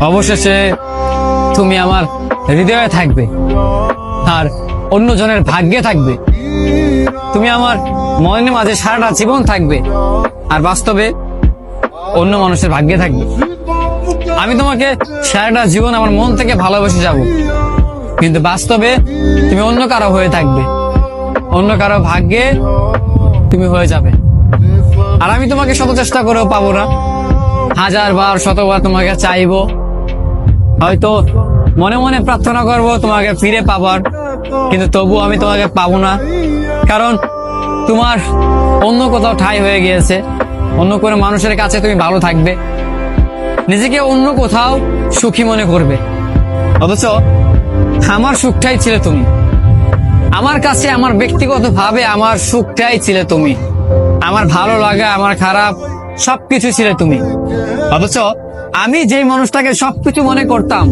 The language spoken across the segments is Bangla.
অবশেষে তুমি আমার হৃদয়ে থাকবে আর অন্য জনের ভাগ্যে থাকবে। তুমি আমার মনের মাঝে সারাটা জীবন থাকবে আর বাস্তবে অন্য মানুষের ভাগ্যে থাকবে। আমি তোমাকে সারাটা জীবন আমার মন থেকে ভালোবেসে যাব। কিন্তু বাস্তবে তুমি অন্য কারও হয়ে থাকবে। অন্য কারও ভাগ্যে তুমি হয়ে যাবে। আর আমি তোমাকে শত চেষ্টা করেও পাবো না। হাজার বার শতবার তোমাকে চাইব। হয়তো মনে মনে প্রার্থনা করব তোমাকে ফিরে পাবার, কিন্তু তবু আমি তোমাকে পাবো না। কারণ তোমার অন্য কোথাও ঠাই হয়ে গিয়েছে, অন্য কোনো মানুষের কাছে তুমি ভালো থাকবে, নিজেকে অন্য কোথাও সুখী মনে করবে। অথচ আমার সুখটাই ছিল তুমি। আমার কাছে, আমার ব্যক্তিগতভাবে আমার সুখটাই ছিলে তুমি। আমার ভালো লাগা, আমার খারাপ সবকিছু ছিলে তুমি। অথচ আমি যেই মানুষটাকে সবকিছু মনে করতাম,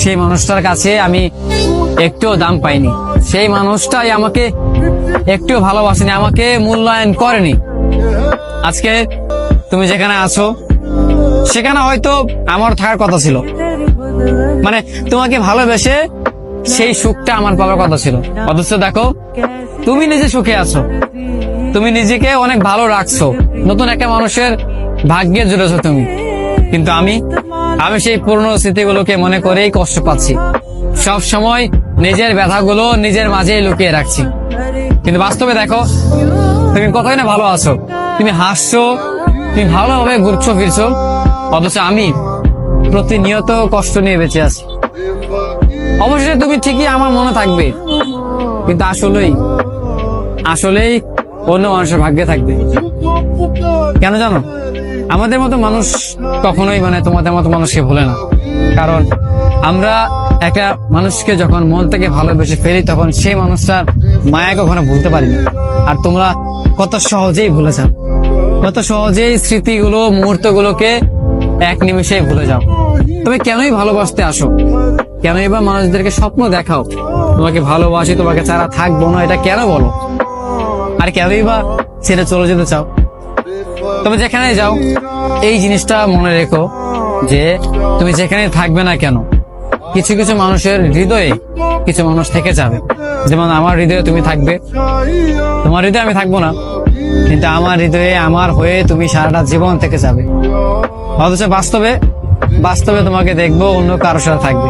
সেই মানুষটার কাছে আমি একটুও দাম পাইনি। সেই মানুষটাই আমাকে একটুও ভালোবাসেনি, আমাকে মূল্যায়ন করেনি। আজকে তুমি যেখানে আছো, সেখানে হয়তো আমার থাকার কথা ছিল। মানে তোমাকে ভালোবেসে সেই সুখটা আমার পাওয়ার কথা ছিল। অথচ দেখো, তুমি নিজে সুখে আছো। তুমি নিজেকে অনেক ভালো রাখছো। নতুন একটা মানুষের ভাগ্যে জুড়েছো তুমি। কিন্তু আমি আমি সেই পুরনো স্মৃতিগুলোকে মনে করেই কষ্ট পাচ্ছি। সব সময় নিজের ব্যথাগুলো নিজের মাঝেই লুকিয়ে রাখছি। কিন্তু বাস্তবে দেখো, তুমি কতই না ভালো আছো। তুমি হাসছো, তুমি ভালোভাবে ঘুরছো, ফিরছো। অথচ আমি প্রতিনিয়ত কষ্ট নিয়ে বেঁচে আছি। অবশ্যই তুমি ঠিকই আমার মনে থাকবে। কিন্তু আসলেই আসলেই অন্য মানুষের ভাগ্যে থাকবে। কেন জানো? আমাদের মতো মানুষ কখনোই মানে তোমাদের মতো মানুষকে ভুলে না। কারণ আমরা একটা মানুষকে যখন মন থেকে ভালোবেসে ফেলি, তখন সেই মানুষটার মায়া কখনো ভুলতে পারি না। আর তোমরা কত সহজেই ভুলে যাও। কত সহজেই স্মৃতিগুলো, মুহূর্তগুলোকে এক নিমিষেই ভুলে যাও। তুমি কেনই ভালোবাসতে আসো? কেনই বা মানুষদেরকে স্বপ্ন দেখাও? তোমাকে ভালোবাসি, তোমাকে ছাড়া থাকব না, এটা কেন বলো? আর কেনই বা ছেড়ে চলে যেতে চাও? তুমি যেখানে যাও, এই জিনিসটা মনে রেখো যে তুমি যেখানে থাকবে না কেন, কিছু কিছু মানুষের হৃদয়ে কিছু মানুষ থেকে যাবে। যেমন আমার হৃদয়ে তুমি থাকবে। তোমার হৃদয়ে আমি থাকব না, কিন্তু আমার হৃদয়ে আমার হয়ে তুমি সারাটা জীবন থেকে যাবে। অথচ বাস্তবে বাস্তবে তোমাকে দেখব অন্য কারোর সাথে থাকবে।